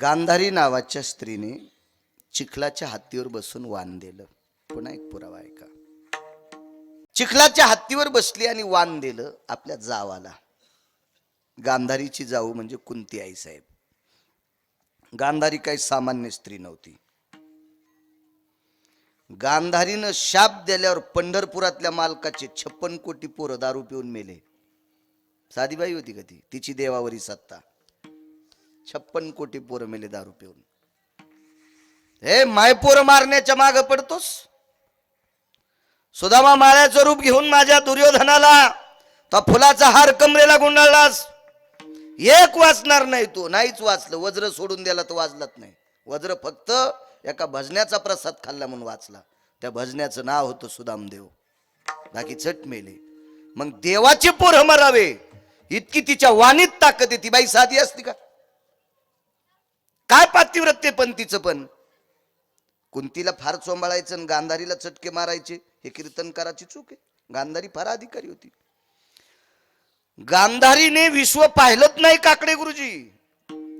गांधारी नावाच्या स्त्रीने चिखलाच्या हत्तीवर बसून वाण दिलं. पुन्हा एक पुरावा ऐका चिखलाच्या हत्तीवर बसली आणि वाण दिलं आपल्या जावाला. गांधारीची जाऊ म्हणजे कुंती आई साहेब. गांधारी काही सामान्य स्त्री नव्हती. गांधारीनं शाप दिल्यावर पंढरपुरातल्या मालकाचे छप्पन कोटी पोरं दारू पिऊन मेले. साधीबाई होती का ती? तिची देवावरी सत्ता. छप्पन कोटी पोरं मेले दारू पिऊन. हे माय पोरं मारण्याच्या माग पडतोस? सुदामा माळ्याचं रूप घेऊन माझ्या दुर्योधनाला तो फुलाचा हार कमरेला गुंडाळलास. एक वाचणार नाही तू नाहीच वाचलं. वज्र सोडून द्याला तर वाचलत नाही. वज्र फक्त एका भजण्याचा प्रसाद खाल्ला म्हणून वाचला. त्या भजण्याचं नाव होतं सुदामदेव. बाकी चट मेले. मग देवाचे पोरं मरावे. इतकी तिच्या वाणीत ताकद आहे. ती बाई साधी असती का? काय पातिव्रत्य पण तिचं पण? कुंतीला फार चोंबाळायचं आणि गांधारीला चटके मारायचे हे कीर्तनकाराची चूक आहे. गांधारी फार अधिकारी होती. गांधारीने विश्व पाहिलंच नाही काकडे गुरुजी.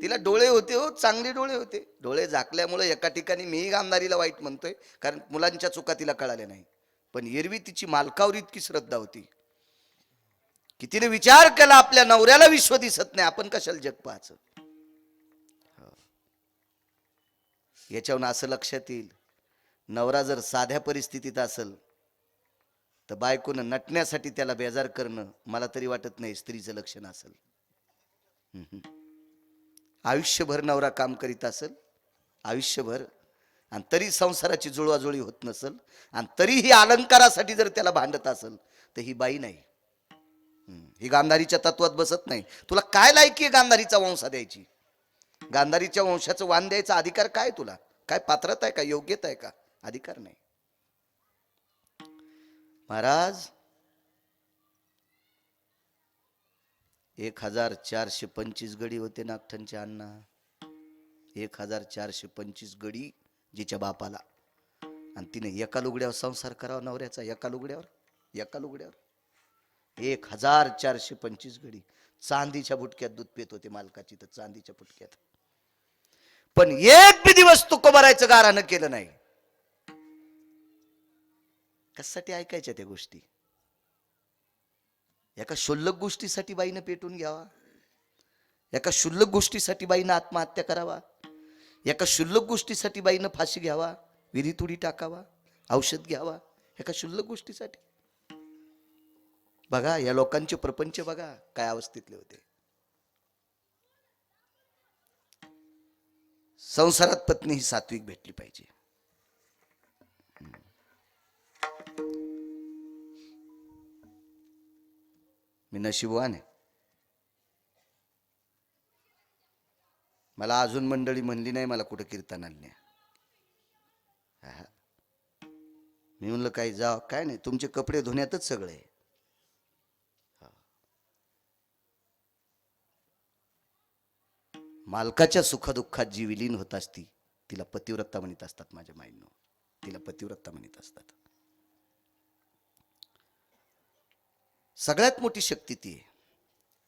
तिला डोळे होते हो चांगले डोळे होते. डोळे झाकल्यामुळे एका ठिकाणी मीही गांधारीला वाईट म्हणतोय कारण मुलांच्या चुका तिला कळाल्या नाही. पण एरवी तिची मालकावर इतकी श्रद्धा होती. की तिने विचार केला आपल्या नवऱ्याला विश्व दिसत नाही आपण कशाला जग पाहायचं याच्यावरून असं लक्षात येईल. नवरा जर साध्या परिस्थितीत असेल तर बायकोनं नटण्यासाठी त्याला बेजार करणं मला तरी वाटत नाही स्त्रीचं लक्षण असेल. आयुष्यभर नवरा काम करीत असेल आयुष्यभर आणि तरी संसाराची जुळवाजुळी होत नसेल आणि तरीही अलंकारासाठी जर त्याला भांडत असेल तर ही बाई नाही. ही गांधारीच्या तत्वात बसत नाही. तुला काय लायकी आहे गांधारीचा वंशा द्यायची? गांधारीच्या वंशाचं वान द्यायचा अधिकार काय तुला? काय पात्रता आहे का? योग्यता आहे का? अधिकार नाही. महाराज एक हजार चारशे पंचवीस गडी होते नागठणचे अण्णा. एक हजार चारशे पंचवीस गडी जिच्या बापाला. आणि तिने एका लुगड्यावर संसार करावा नवऱ्याचा एका लुगड्यावर एका लुगड्यावर. एक हजार चारशे पंचवीस गडी. चांदीच्या बुटक्यात दूध पेत होते मालकाची तर चांदीच्या बुटक्यात. पण एक बी दिवस तुकोबारायचं भरायचं गारानं केलं नाही. कशासाठी ऐकायच्या त्या गोष्टी? एका क्षुल्लक गोष्टीसाठी बाईनं पेटून घ्यावा. एका क्षुल्लक गोष्टीसाठी बाईनं आत्महत्या करावा. एका क्षुल्लक गोष्टीसाठी बाईनं फाशी घ्यावा. विधी उडी टाकावा. औषध घ्यावा. एका क्षुल्लक गोष्टीसाठी. बघा या लोकांचे प्रपंच बघा काय अवस्थेतले होते. संसारात पत्नी ही सात्विक भेटली पाहिजे. मी नशिबवान आहे. मला अजून मंडळी म्हणली नाही मला कुठं कीर्तन न्या. मी म्हणलं काही जा काय नाही तुमचे कपडे धुण्यातच सगळे आहे. हा. मालकाच्या सुखदुःखात जी विलीन होत असती तिला पतिव्रता म्हणत असतात माझ्या माईंनो. तिला पतिव्रता म्हणत असतात. सगळ्यात मोठी शक्ती ती आहे.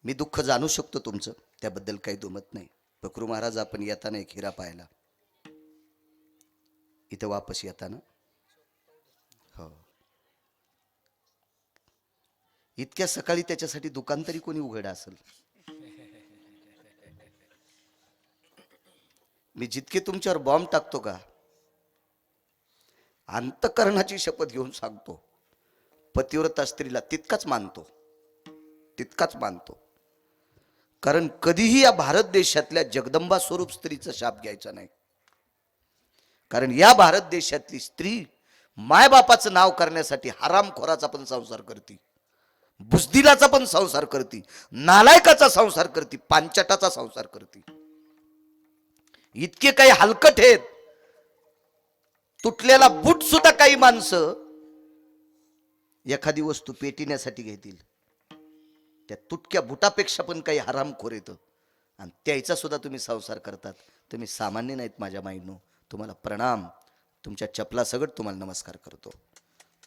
मी दुःख जाणू शकतो तुमचं त्याबद्दल काही दुमत नाही. पकरू महाराज आपण येताना एक हिरा पाहिला इथं वापस येताना. हो. इतक्या सकाळी त्याच्यासाठी दुकान तरी कोणी उघडं असेल? मी जितके तुमच्यावर बॉम्ब टाकतो का अंतकरणाची शपथ घेऊन सांगतो. पतिव्रता स्त्रीला तितकाच मानतो तितकाच मानतो. कारण कधीही या भारत देशातल्या जगदंबा स्वरूप स्त्रीचा शाप घ्यायचा नाही. कारण या भारत देशातली स्त्री मायबापाचं नाव करण्यासाठी हरामखोराचा पण संसार करते बुजदिलाचा पण संसार करते नालायकाचा संसार करते पांचटाचा संसार करते. इतके काही हलकट आहेत. तुटलेला बूट सुद्धा काही माणसं एखादी वस्तू पेटिण्यासाठी घेतील. त्या तुटक्या बुटापेक्षा पण काही हरामखोर येतं. आणि त्याचा सुद्धा तुम्ही संसार करतात. तुम्ही सामान्य नाहीत माझ्या माईनो. तुम्हाला प्रणाम. तुमच्या चपलासगट तुम्हाला नमस्कार करतो.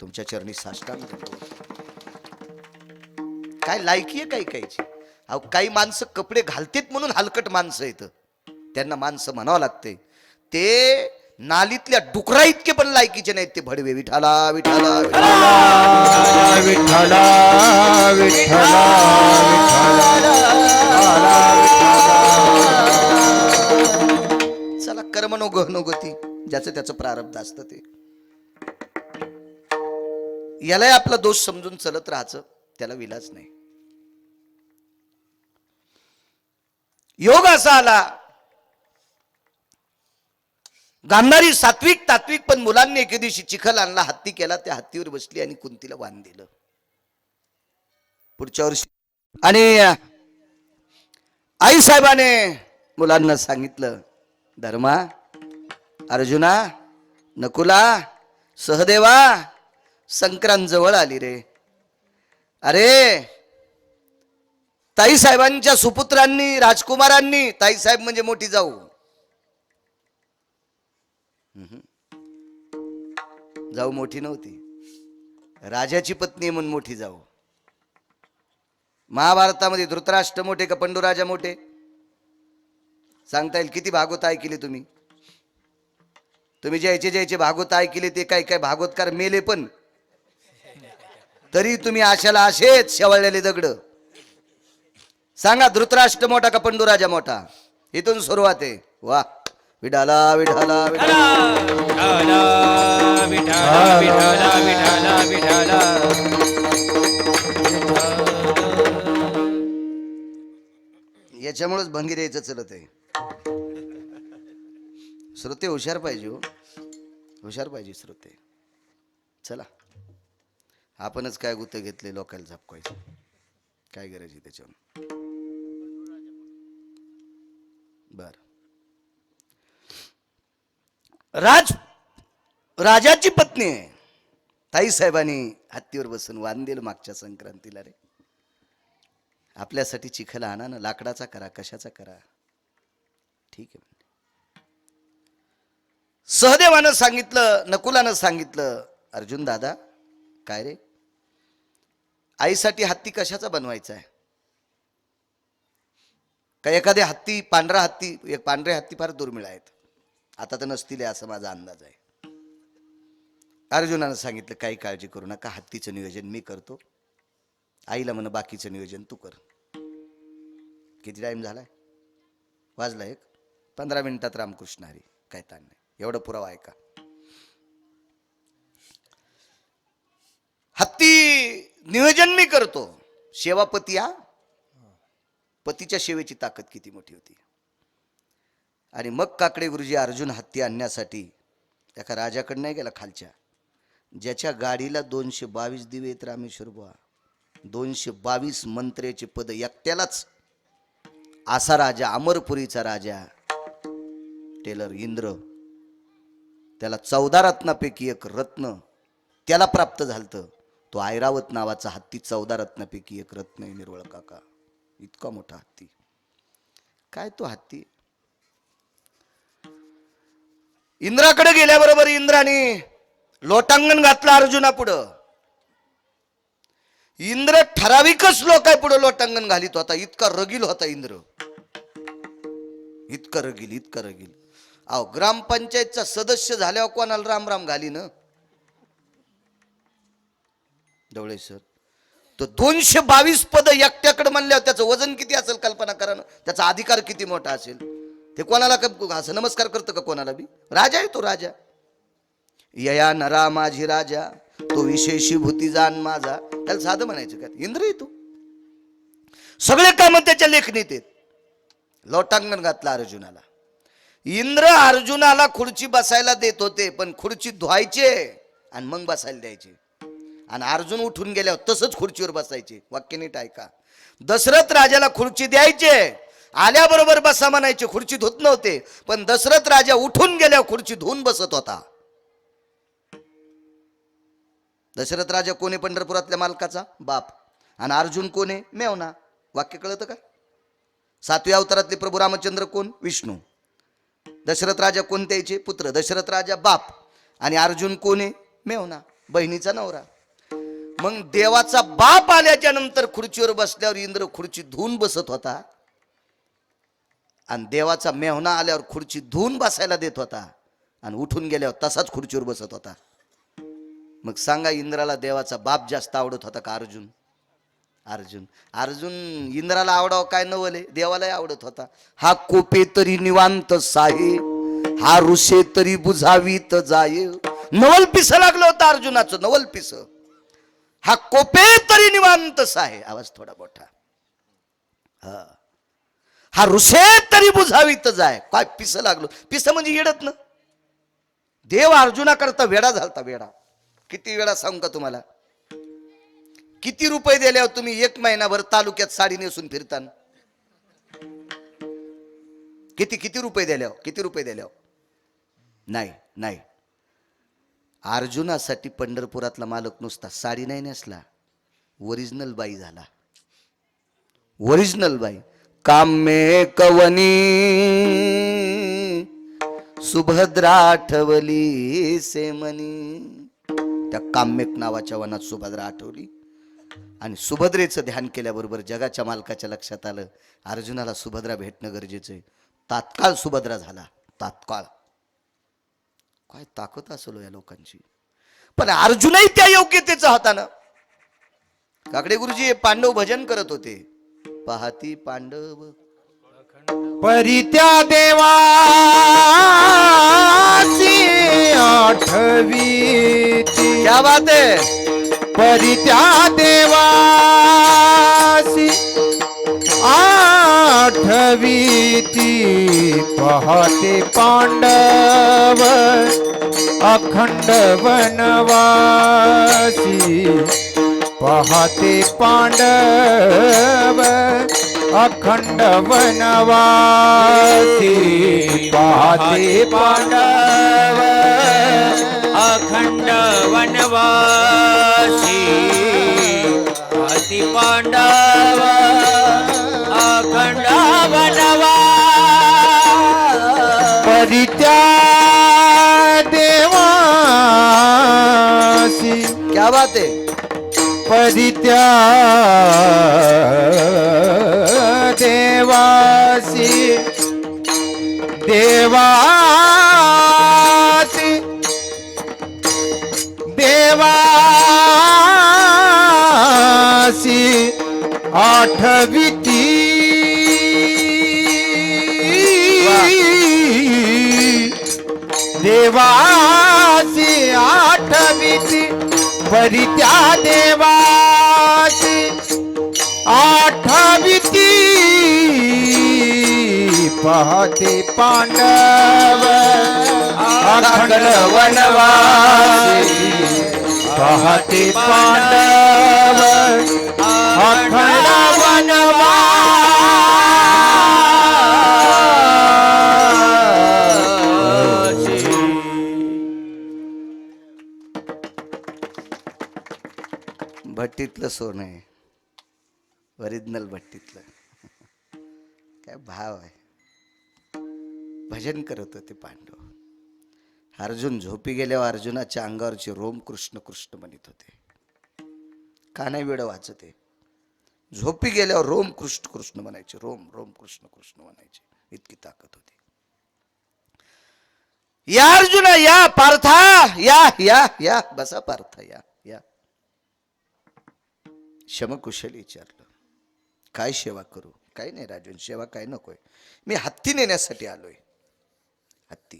तुमच्या चरणी साष्टांग काय लायकी आहे काही काहीची? अहो काही माणसं कपडे घालतेत म्हणून हलकट माणसं येतं. त्यांना माणसं म्हणावं लागते. ते नालीतल्या डुकरा इतके पण लायकीचे नाहीत ते भडवे विठाला विठाला विठाला. विठ्ठला चला कर्म नो गहनोगती ज्याचं त्याचं प्रारब्ध असतं ते. यालाही आपला दोष समजून चलत राहायचं त्याला विलाच नाही. योग असा आला गांधारी सात्विक तात्विक पण मुलांनी एके दिवशी चिखल आणला हत्ती केला त्या हत्तीवर बसली आणि कुंतीला वाण दिलं. पुढच्या वर्षी आणि आई साहेबाने मुलांना सांगितलं धर्मा अर्जुना नकुला सहदेवा संक्रांत जवळ आली रे. अरे ताई साहेबांच्या सुपुत्रांनी राजकुमारांनी ताई साहेब म्हणजे मोठी जाऊ. जाऊ मोठी नव्हती. राजाची पत्नी म्हणून मोठी जाऊ. महाभारतामध्ये धृतराष्ट्र मोठे का पंडुराजा मोठे? सांगता येईल किती भागवत ऐकले तुम्ही? तुम्ही ज्याचे ज्याचे भागवत ऐकले ते काय काय भागवतकार मेले पण. तरी तुम्ही आशाला असेच शेवळलेले दगड. सांगा धृतराष्ट्र मोठा का पंडुराजा मोठा? इथून सुरुवात आहे. वा. विडाला विडाला विडाला विठ्ठला विठ्ठला विठ्ठला विठ्ठला याच्यामुळेच भंगी द्यायचं चलत आहे. श्रोते हुशार पाहिजे हो. हुशार पाहिजे श्रोते. चला. आपणच काय गुत घेतले लोकांना झपकायचं. काय गरज आहे त्याच्यावर? बर. राज राजाची पत्नी आहे. ताई साहेबांनी हत्तीवर बसून वांदेल मागच्या संक्रांतीला रे. आपल्यासाठी चिखल आणा ना लाकडाचा करा कशाचा करा. ठीक आहे. सहदेवानं सांगितलं नकुलानं सांगितलं अर्जुन दादा काय रे? आईसाठी हत्ती कशाचा बनवायचा आहे? का एखादे हत्ती पांढरा हत्ती एक पांढरे हत्ती फार दुर्मिळ आहेत. आता तर नसतील असं माझा अंदाज आहे. अर्जुनानं सांगितलं काही काळजी करू नका हत्तीचं नियोजन मी करतो. आईला म्हण बाकीचं नियोजन तू कर. किती टाईम झालाय? वाजला एक. पंधरा मिनिटात रामकृष्ण हरी. काय ताण नाही. एवढं पुरावा आहे का? हत्ती नियोजन मी करतो. सेवापती हा? पतीच्या सेवेची ताकद किती मोठी होती? आणि मग काकडे गुरुजी अर्जुन हत्ती आणण्यासाठी एका राजाकडे नाही गेला खालच्या. ज्याच्या गाडीला दोनशे बावीस दिवे येत रामेश्वर बुवा. दोनशे बावीस मंत्र्याचे पद एकट्यालाच. असा राजा अमरपुरीचा राजा टेलर इंद्र. त्याला चौदा रत्नापैकी एक रत्न त्याला प्राप्त झालतं. तो ऐरावत नावाचा हत्ती चौदा रत्नापैकी एक रत्न आहे निर्वळ काका. इतका मोठा हत्ती. काय तो हत्ती? इंद्राकडे गेल्याबरोबर इंद्राने लोटांगण घातलं अर्जुना पुढं. इंद्र ठराविकच लोक आहे पुढे लोटांगण घालीत होता. इतका रगील होता इंद्र. इतका रगील इतका रगील. अहो ग्रामपंचायतचा सदस्य झाल्यावर कोणाला राम राम घाली ना डवळे सर तो दोनशे बावीस पद एकट्याकडे म्हणल्यावर त्याचं वजन किती असेल कल्पना करा ना. त्याचा अधिकार किती मोठा असेल? ते कोणाला असं नमस्कार करतं का कोणाला बी? राजा आहे तो राजा. यया नरा माझी राजा तो विशेषी भूती जाण माझा. त्याला साधं म्हणायचं का? इंद्र आहे तो. सगळे काम त्याच्या लेखणीत आहेत. लोटांगण घातला अर्जुनाला. इंद्र अर्जुनाला खुर्ची बसायला देत होते पण खुर्ची धुवायचे आणि मग बसायला द्यायचे. आणि अर्जुन उठून गेल्यावर तसंच खुर्चीवर बसायचे. वाक्य नीट ऐका. दशरथ राजाला खुर्ची द्यायचे आल्याबरोबर बसा म्हणायचे खुर्ची धुत नव्हते. पण दशरथ राजा उठून गेल्यावर खुर्ची धुवून बसत होता. दशरथ राजा कोणी? पंढरपुरातल्या मालकाचा? बाप. आणि अर्जुन कोणे? मेवना. वाक्य कळतं का? सातव्या अवतारातले प्रभू रामचंद्र कोण? विष्णू. दशरथ राजा कोणत्याचे पुत्र. दशरथ राजा बाप. आणि अर्जुन कोणे? मेवना. बहिणीचा नवरा. मग देवाचा बाप आल्याच्यानंतर खुर्चीवर बसल्यावर इंद्र खुर्ची धुवून बसत होता. आणि देवाचा मेहना आल्यावर खुर्ची धुवून बसायला देत होता. आणि उठून गेल्यावर तसाच खुर्चीवर बसत होता. मग सांगा इंद्राला देवाचा बाप जास्त आवडत होता का अर्जुन? अर्जुन अर्जुन इंद्राला आवडावं काय नवले? देवालाही आवडत होता. हा कोपे तरी निवांत साहे हा ऋषे तरी बुझावीत जाये. नवल पिस लागलं होतं अर्जुनाचं नवल पिस. हा कोपे तरी निवांत साहे. आवाज थोडा मोठा. हा. हा ऋषे तरी बुझावीत जाय. काय पिस लागलो. पिस म्हणजे येडत ना. देव अर्जुना करता वेडा झालता वेडा. किती वेळा सांगू का तुम्हाला? किती रुपये दिल्यावर हो तुम्ही एक महिनाभर तालुक्यात साडी नेसून फिरताना? किती किती रुपये दिल्यावर हो? किती रुपये दिल्यावर हो? नाही नाही. अर्जुनासाठी पंढरपुरातला मालक नुसता साडी नाही नेसला. ओरिजिनल बाई झाला. ओरिजिनल बाई. कामे कवनी सुभद्रा आठवली सेमनी त्या काम्यक नावाच्या वनात सुभद्रा आठवली. आणि सुभद्रेचं ध्यान केल्याबरोबर जगाच्या मालकाच्या लक्षात आलं अर्जुनाला सुभद्रा भेटणं गरजेचं आहे. तात्काळ सुभद्रा झाला. तात्काळ. काय ताकद असलो हो या लोकांची. पण अर्जुनही त्या योग्यतेचा होता ना काकडे गुरुजी हे पांडव भजन करत होते. पाहती पांडव. परित्या देवासी आठवी क्या बात आहे परित्या देवासी आठवीती पहाते पांडव अखंड वनवासी. पहाते पांडव अखंड वनवासी। पहाते पांडव अखंड वनवासी। अति पांडव अखंड वनवासी। परित्या देवासी। क्या बात आहे परित्या देवासी देवासी देवासी आठविती. देवासी आठविती. बरी त्या देवाची आठविती. पाहते पांडव अखंड वनवासी. पाहते पांडव अखंड भट्टीतलं सोनं आहे. ओरिजिनल भट्टीतलं. काय भाव आहे. भजन करत होते पांडव. अर्जुन झोपी गेल्यावर अर्जुनाच्या अंगावरचे रोम कृष्ण कृष्ण म्हणत होते. का नाही वेळ वाचते झोपी गेल्यावर रोम कृष्ण कृष्ण म्हणायचे. रोम रोम कृष्ण कृष्ण म्हणायचे. इतकी ताकद होती. या अर्जुना या पार्था या या या बसा पार्था या या. शमकुशल विचारलं काय सेवा करू? काय नाही राजन सेवा काय नकोय. मी हत्ती नेण्यासाठी आलोय. हत्ती.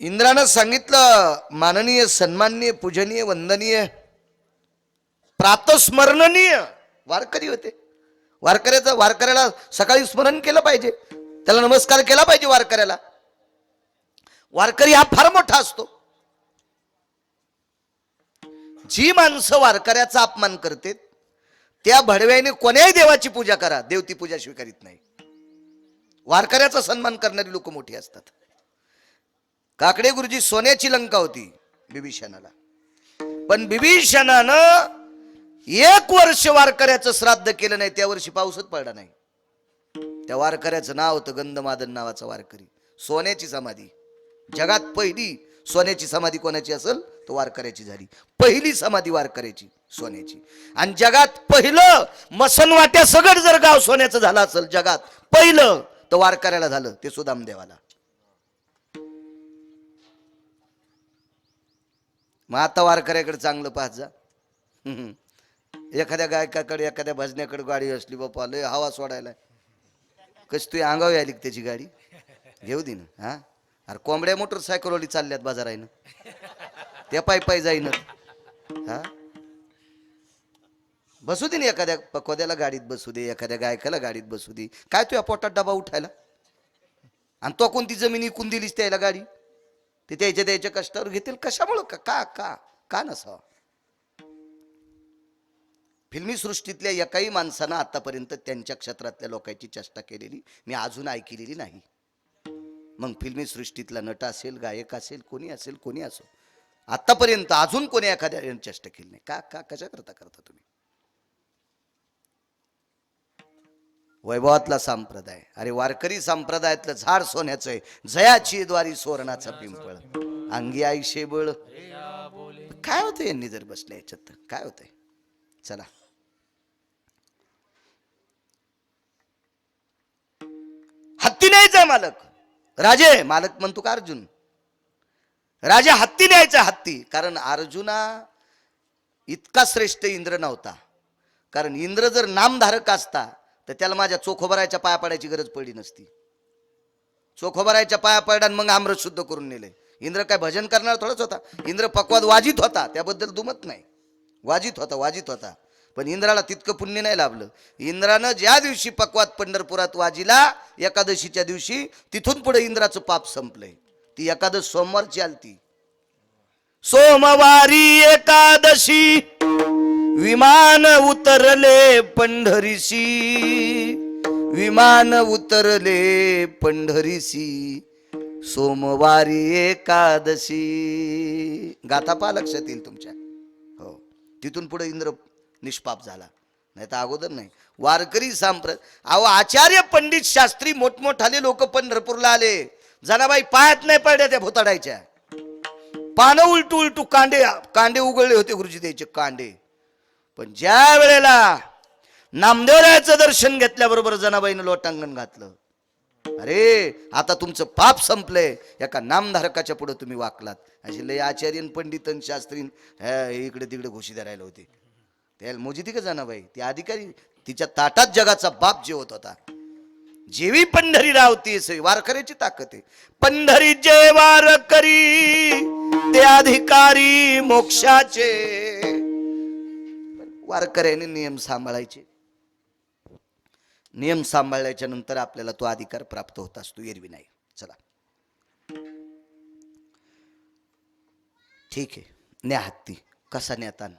इंद्रानं सांगितलं माननीय सन्माननीय पूजनीय वंदनीय प्रातस्मरणीय वारकरी होते. वारकऱ्याचं वारकऱ्याला सकाळी स्मरण केलं पाहिजे. त्याला नमस्कार केला पाहिजे वारकऱ्याला. वारकरी हा फार मोठा असतो. जी माणसं वारकऱ्याचा अपमान करते त्या भडव्याने कोण्याही देवाची पूजा करा देव ती पूजा स्वीकारित नाही. वारकऱ्याचा सन्मान करणारी लोक मोठी असतात. काकडे गुरुजी सोन्याची लंका होती बिभीषणाला. पण बिभीषणानं एक वर्ष वारकऱ्याचं श्राद्ध केलं नाही त्या वर्षी पाऊसच पडला नाही. त्या वारकऱ्याचं नाव होतं गंधमादन नावाचा वारकरी. सोन्याची समाधी. जगात पहिली सोन्याची समाधी कोणाची असेल? तो वारकऱ्याची झाली. पहिली समाधी वारकऱ्याची सोन्याची. आणि जगात पहिलं मसनवाट्या सगळं जर गाव सोन्याचं झालं असेल जगात पहिलं तर वारकऱ्याला झालं ते सुदाम देवाला मग आता वारकऱ्याकडे चांगलं पाहत जा. एखाद्या गायकाकडे एखाद्या भजन्याकडे गाडी असली बापा लय हवा सोडायला. कशी तुझी अंगावी आली त्याची गाडी? घेऊ दे ना हा? अरे कोंबड्या मोटरसायकलवाली चालल्यात बाजाराईनं. त्या पायी पायी जाईन. हा? बसू दे ना एखाद्या पकोद्याला गाडीत बसू दे एखाद्या गायकाला गाडीत बसू दे. काय तुझ्या पोटात डबा उठायला? आणि तो कोणती जमीन इकून दिलीस त्याला गाडी? ते त्याच्या त्याच्या कष्टावर घेतील? कशामुळं? का का का? का नसावं? फिल्मी सृष्टीतल्या एकाही माणसानं आतापर्यंत त्यांच्या क्षेत्रातल्या लोकांची चेष्टा केलेली मी अजून ऐकलेली नाही. मग फिल्मी सृष्टीतला नट असेल गायक असेल कोणी असेल कोणी असो. आतापर्यंत अजून कोणी एखाद्या चेष्टा केली नाही. का का कशा करता करता तुम्ही? वैभवातला संप्रदाय. अरे वारकरी संप्रदायातलं झाड सोन्याचं आहे. जयाची द्वारी सुवर्णाचा पिंपळ. अंगी आई शेबळ काय होतं यांनी जर बसले याच्यात? काय होतंय? चला. हत्ती न्यायचा मालक. राजे मालक म्हणतो का अर्जुन? राजे हत्ती न्यायचा हत्ती कारण अर्जुना इतका श्रेष्ठ इंद्र नव्हता. कारण इंद्र जर नामधारक असता तर त्याला माझ्या चोखोबरायच्या पाया पडायची गरज पडली नसती. चोखोबरायच्या पाया पडला मग आम्रत शुद्ध करून नेले. इंद्र काय भजन करणार थोडंच होता. इंद्र पकवाद वाजित होता त्याबद्दल दुमत नाही. वाजित होता वाजित होता. पण इंद्राला तितकं पुण्य नाही लाभलं. इंद्रानं ज्या दिवशी पक्वात पंढरपुरात वाजिला एकादशीच्या दिवशी तिथून पुढे इंद्राचं पाप संपलंय. ती एकादश सोमवारची आलती. सोमवारी एकादशी विमान उतरले पंढरीशी. विमान उतरले पंढरीशी सोमवारी एकादशी. गाथा पा लक्षात येईल तुमच्या. हो. तिथून पुढे इंद्र निष्पाप झाला. नाही तर अगोदर नाही. वारकरी सांप्र अहो आचार्य पंडित शास्त्री मोठमोठाले लोक पंढरपूरला आले. जनाबाई पायात नाही पडल्या त्या भोताडायच्या. पानं उलटू उलटू कांडे कांडे उघडले होते गुरुजी द्यायचे कांडे. पण ज्या वेळेला नामदेवरायाचं दर्शन घेतल्याबरोबर जनाबाईनं लोटांगण घातलं. अरे आता तुमचं पाप संपलंय. एका नामधारकाच्या पुढे तुम्ही वाकलात. असे लय आचार्यन पंडितन शास्त्रीन हे इकडे तिकडे घोशी धरायला होते. त्याला मोजिती का जनाबाई ती अधिकारी तिच्या ताटात जगाचा बाप जेवत होता. जेवी पंढरी रावती असे वारकऱ्याची ताकद आहे. पंढरी जे वारकरी ते अधिकारी मोक्षाचे. वारकऱ्याने नियम सांभाळायचे. नियम सांभाळल्याच्या नंतर आपल्याला तो अधिकार प्राप्त होत असतो एरवी नाही. चला. ठीक आहे. न्या हत्ती. कसा नेतान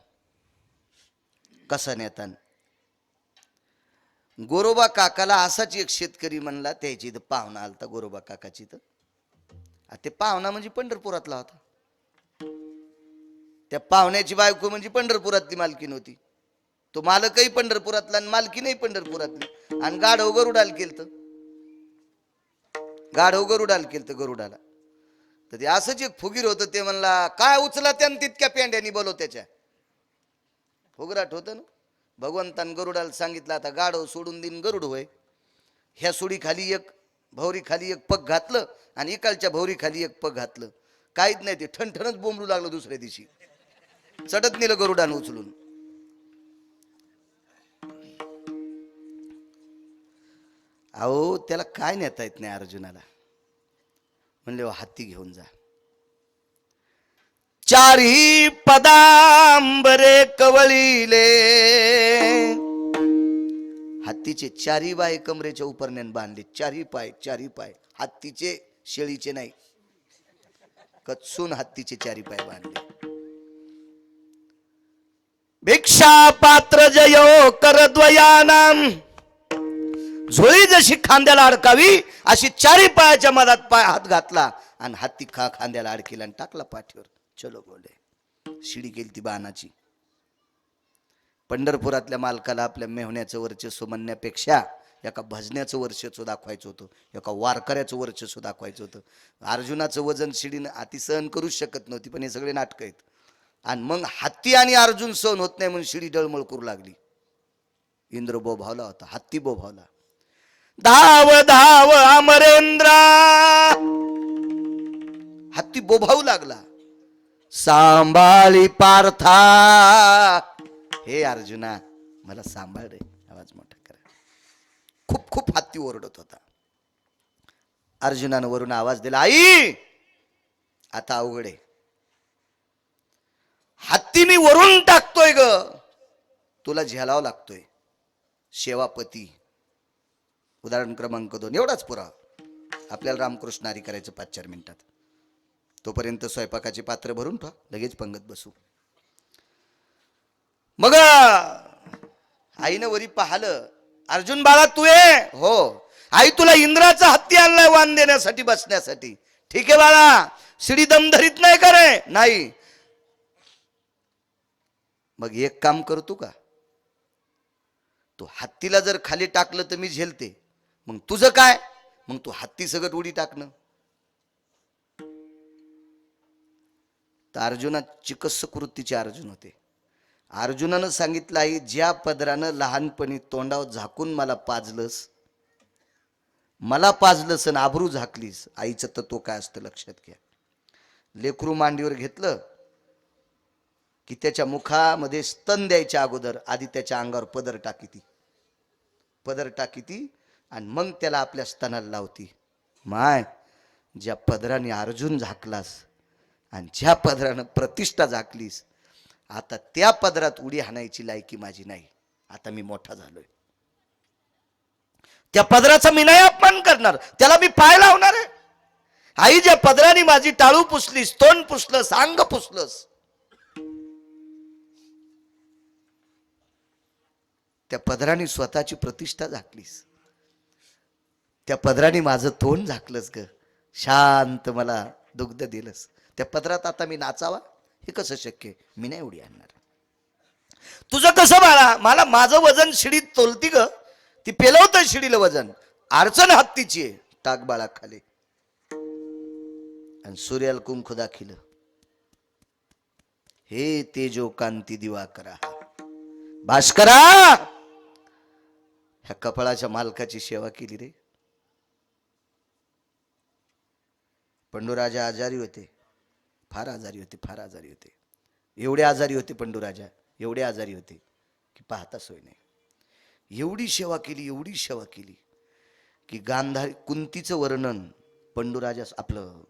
कसा नेतान? गोरोबा काकाला असाच एक शेतकरी म्हणला त्याची इथं पाहुणा आलता गोरोबा काकाची तर ते पाहुणा म्हणजे पंढरपुरातला होता. त्या पाहुण्याची बायको म्हणजे पंढरपुरातली मालकीन होती. तो मालकही पंढरपुरातला आणि मालकीनही पंढरपुरातली. आणि गाढव गरुडाल केलत. गाढव गरुडाल केलत गरुडाला. तर ते असंच एक फुगीर होतं ते म्हणला काय उचला त्यानं तितक्या पेंड्यानी बोलव त्याच्या फुगराट होतं ना? भगवंतान गरुडाला सांगितलं आता गाढव सोडून देईन गरुड होय. ह्या सोडीखाली एक भौरीखाली एक पग घातलं आणि इकालच्या भौरीखाली एक पग घातलं. काहीच नाही ते ठणठणच बोंबलू लागलं दुसऱ्या दिवशी. चटत नेलं गरुडानं उचलून. अहो त्याला काय नेता येत नाही अर्जुनाला? म्हणले "वा, हत्ती घेऊन जा. चारही पदांबरे कवळीले. हत्तीचे चारी बाय कमरेच्या उपरण्यान बांधले. चारी पाय चारी पाय. हत्तीचे शेळीचे नाही. कचून हत्तीचे चारी पाय बांधले. भिक्षा पात्र जयो करद्वयानाम झोळी जशी खांद्याला अडकावी अशी चारी पायाच्या मधात पाय हात घातला आणि हत्ती खा खांद्याला अडकेला आणि टाकला पाठीवर. चलो बोले. शिडी केली ती बाणाची. पंढरपुरातल्या मालकाला आपल्या मेहण्याचं वर्चस्व म्हणण्यापेक्षा एका भजण्याचं वर्चस्व दाखवायचं होतं. एका वारकऱ्याचं वर्चस्व दाखवायचं होतं. अर्जुनाचं वजन शिडीनं अति सहन करूच शकत नव्हती पण हे सगळे नाटकं आहेत. आणि मग हत्ती आणि अर्जुन सहन होत नाही म्हणून शिडी डळमळ करू लागली. इंद्र बोभावला होता हत्ती बोभावला. धाव धाव अमरेंद्रा! हत्ती बोभावू लागला. सांभाळी पार्था. हे अर्जुना मला सांभाळ रे. आवाज मोठा करा. खूप खूप हत्ती ओरडत होता. अर्जुनानं वरून आवाज दिला आई आता अवघड आहे. हत्ती मी वरून टाकतोय ग. तुला झेलावं लागतोय. शेवापती उदाहरण क्रमांक दोन. एवढाच पुरा आपल्याला रामकृष्ण हरी करायचं पाच चार मिनिटात. तोपर्यंत स्वयंपाकाचे पात्र भरून ठेवा. लगेच पंगत बसू. मग आईनं वरी पाहिलं अर्जुन बाळा तू ये. हो. आई तुला इंद्राचा हत्ती आणलाय वाण देण्यासाठी बसण्यासाठी. ठीक आहे बाळा. शिडी दम धरीत नाही करे नाही. मग एक काम करतो का? तू हत्तीला जर खाली टाकलं तर मी झेलते. मग तुझं काय? मग तू हत्ती सगळं उडी टाकणं. तर अर्जुना चिकस्स कृतीचे अर्जुन होते. अर्जुनानं सांगितलं आहे ज्या पदरानं लहानपणी तोंडावर झाकून मला पाजलंस मला पाजलंस आणि आबरू झाकलीस आईचं तत्व काय असतं लक्षात घ्या. लेकरू मांडीवर घेतलं की त्याच्या मुखामध्ये स्तन द्यायच्या अगोदर आधी त्याच्या अंगावर पदर टाकी ती. पदर टाकी ती आणि मग त्याला आपल्या स्तनाला लावती. माय ज्या पदराने अर्जुन झाकलास आणि ज्या पदरानं प्रतिष्ठा झाकलीस आता त्या पदरात उडी हाणायची लायकी माझी नाही. आता मी मोठा झालोय. त्या पदराचा मी नाही अपमान करणार. त्याला मी पाय लावणार आहे. आई ज्या पदराने माझी टाळू पुसलीस तोंड पुसलंस अंग पुसलंस त्या पदराने स्वतःची प्रतिष्ठा झाकलीस. त्या पदराने माझं तोंड झाकलंस ग. शांत मला दुग्ध दिलंस. त्या पदरात आता मी नाचावा हे कसं शक्य आहे? मी नाही उडी आणणार. तुझं कसं बाळा? मला माझं वजन शिडीत तोलती ग. ती पेलवत शिडीला वजन. अडचण हत्तीची आहे. टाक बाळा खाली. आणि सूर्याला कुंख दाखिल हे तेजो कांती दिवा करा भास्करा! ह्या कपाळाच्या मालकाची सेवा केली रे. पंडूराजा आजारी होते. फार आजारी होते फार आजारी होते. एवढे आजारी होते पंडूराजा एवढे आजारी होते की पाहता सोय नाही. एवढी सेवा केली एवढी सेवा केली की गांधारी कुंतीचं वर्णन पंडूराजा आपलं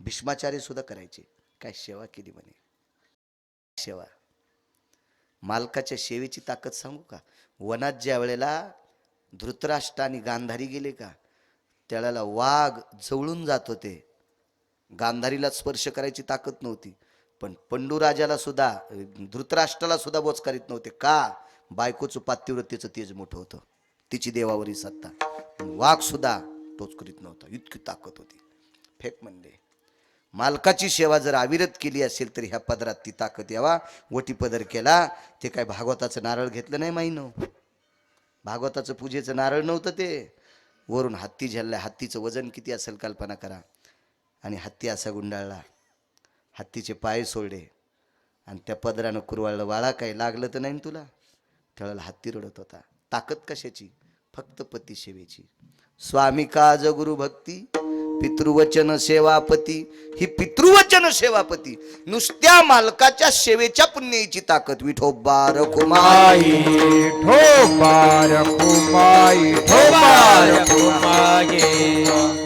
भीष्माचार्य सुद्धा करायचे. काय सेवा केली म्हणे. सेवा. मालकाच्या सेवेची ताकद सांगू का? वनात ज्या वेळेला धृतराष्ट्र आणि गांधारी गेले का? त्यावेळेला वाघ जवळून जात होते. गांधारीला स्पर्श करायची ताकद नव्हती. पण पंडूराजाला सुद्धा धृतराष्ट्राला सुद्धा बोच करीत नव्हते. का? बायकोचं पातिव्रतेचं तेज मोठं होतं. तिची देवावरी सत्ता. पण वाघ सुद्धा तोच करीत नव्हता. इतकी ताकद होती. फेक म्हणले मालकाची सेवा जर अविरत केली असेल तर ह्या पदरात ती ताकद यावा. वटी पदर केला ते काय भागवताचं नारळ घेतलं नाही माहीन भागवताचं पूजेचं नारळ नव्हतं ते. वरून हत्ती झेललाय हत्तीचं वजन किती असेल कल्पना करा. आणि हत्ती असा गुंडाळला. हत्तीचे पाय सोडले. आणि त्या पदरानं कुरवाळलं वाळा काय लागलं तर नाही तुला? त्यावेळेला हत्ती रडत होता. ताकद कशाची? फक्त पती सेवेची. स्वामी काज गुरु भक्ती? पितृवचन सेवापती. ही पितृवचन सेवापती. नुसत्या मालकाच्या सेवेच्या पुण्याची ताकद. विठोबा रखुमाई माई ठोबार कुमाई ठोबार मागे